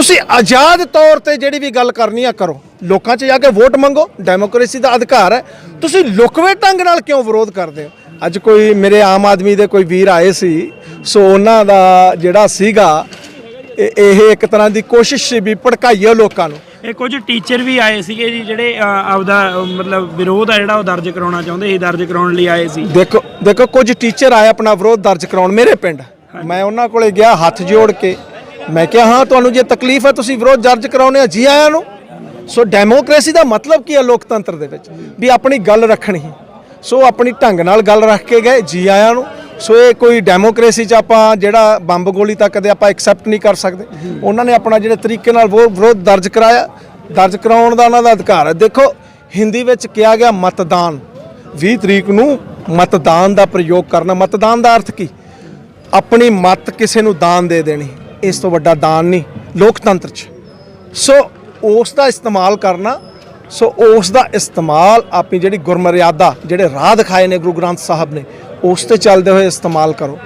ਤੁਸੀਂ ਆਜ਼ਾਦ ਤੌਰ ਤੇ ਜਿਹੜੀ ਵੀ ਗੱਲ ਕਰਨੀ ਆ ਕਰੋ। ਲੋਕਾਂ 'ਚ ਜਾ ਕੇ ਵੋਟ ਮੰਗੋ ਡੈਮੋਕ੍ਰੇਸੀ ਦਾ ਅਧਿਕਾਰ ਹੈ। ਤੁਸੀਂ ਲੁਕਵੇਂ ਢੰਗ ਨਾਲ ਕਿਉਂ ਵਿਰੋਧ ਕਰਦੇ ਹੋ? ਅੱਜ ਕੋਈ ਮੇਰੇ ਆਮ ਆਦਮੀ ਦੇ ਕੋਈ ਵੀਰ ਆਏ ਸੀ ਸੋ ਉਹਨਾਂ ਦਾ ਜਿਹੜਾ ਸੀਗਾ ਇਹ ਇੱਕ ਤਰ੍ਹਾਂ ਦੀ ਕੋਸ਼ਿਸ਼ ਸੀ ਵੀ ਭੜਕਾਈਏ ਲੋਕਾਂ ਨੂੰ। ਇਹ ਕੁਝ ਟੀਚਰ ਵੀ ਆਏ ਸੀਗੇ ਜੀ ਜਿਹੜੇ ਆਪਦਾ ਮਤਲਬ ਵਿਰੋਧ ਆ ਜਿਹੜਾ ਉਹ ਦਰਜ ਕਰਾਉਣਾ ਚਾਹੁੰਦੇ ਸੀ ਦਰਜ ਕਰਾਉਣ ਲਈ ਆਏ ਸੀ। ਦੇਖੋ ਦੇਖੋ ਕੁਝ ਟੀਚਰ ਆਏ ਆਪਣਾ ਵਿਰੋਧ ਦਰਜ ਕਰਾਉਣ ਮੇਰੇ ਪਿੰਡ। ਮੈਂ ਉਹਨਾਂ ਕੋਲੇ ਗਿਆ ਹੱਥ ਜੋੜ ਕੇ। ਮੈਂ ਕਿਹਾ, ਹਾਂ, ਤੁਹਾਨੂੰ ਜੇ ਤਕਲੀਫ ਹੈ, ਤੁਸੀਂ ਵਿਰੋਧ ਦਰਜ ਕਰਾਉਣੇ ਆ, ਜੀ ਆਇਆਂ ਨੂੰ? ਸੋ ਡੈਮੋਕ੍ਰੇਸੀ ਦਾ ਮਤਲਬ ਕੀ ਹੈ ਲੋਕਤੰਤਰ ਦੇ ਵਿੱਚ? ਵੀ ਆਪਣੀ ਗੱਲ ਰੱਖਣੀ। ਸੋ ਆਪਣੀ ਢੰਗ ਨਾਲ ਗੱਲ ਰੱਖ ਕੇ ਗਏ, ਜੀ ਆਇਆਂ ਨੂੰ। ਸੋ ਇਹ ਕੋਈ ਡੈਮੋਕ੍ਰੇਸੀ 'ਚ ਆਪਾਂ ਜਿਹੜਾ ਬੰਬ ਗੋਲੀ ਤੱਕ ਦੇ ਆਪਾਂ ਐਕਸੈਪਟ ਨਹੀਂ ਕਰ ਸਕਦੇ। ਉਹਨਾਂ ਨੇ ਆਪਣਾ ਜਿਹੜੇ ਤਰੀਕੇ ਨਾਲ ਵਿਰੋ- ਵਿਰੋਧ ਦਰਜ ਕਰਾਇਆ। ਦਰਜ ਕਰਾਉਣ ਦਾ ਉਹਨਾਂ ਦਾ ਅਧਿਕਾਰ ਹੈ। ਦੇਖੋ, ਹਿੰਦੀ ਵਿੱਚ ਕਿਹਾ ਗਿਆ ਮਤਦਾਨ। 20 ਤਰੀਕ ਨੂੰ ਮਤਦਾਨ ਦਾ ਪ੍ਰਯੋਗ ਕਰਨਾ। ਮਤਦਾਨ ਦਾ ਅਰਥ ਕੀ? ਆਪਣੀ ਮਤ ਕਿਸੇ ਨੂੰ ਦਾਨ ਦੇ ਦੇਣੀ। ਇਸ ਤੋਂ ਵੱਡਾ ਦਾਨ ਨਹੀਂ, ਲੋਕਤੰਤਰ 'ਚ। ਸੋ ਉਸ ਦਾ ਇਸਤੇਮਾਲ ਕਰਨਾ ਸੋ ਉਸ ਦਾ ਇਸਤੇਮਾਲ ਆਪਣੀ ਜਿਹੜੀ ਗੁਰਮਰਿਆਦਾ, ਜਿਹੜੇ ਰਾਹ ਦਿਖਾਏ ਨੇ ਗੁਰੂ ਗ੍ਰੰਥ ਸਾਹਿਬ ਨੇ, ਉਸ ਤੇ ਚੱਲਦੇ ਹੋਏ ਇਸਤੇਮਾਲ ਕਰੋ।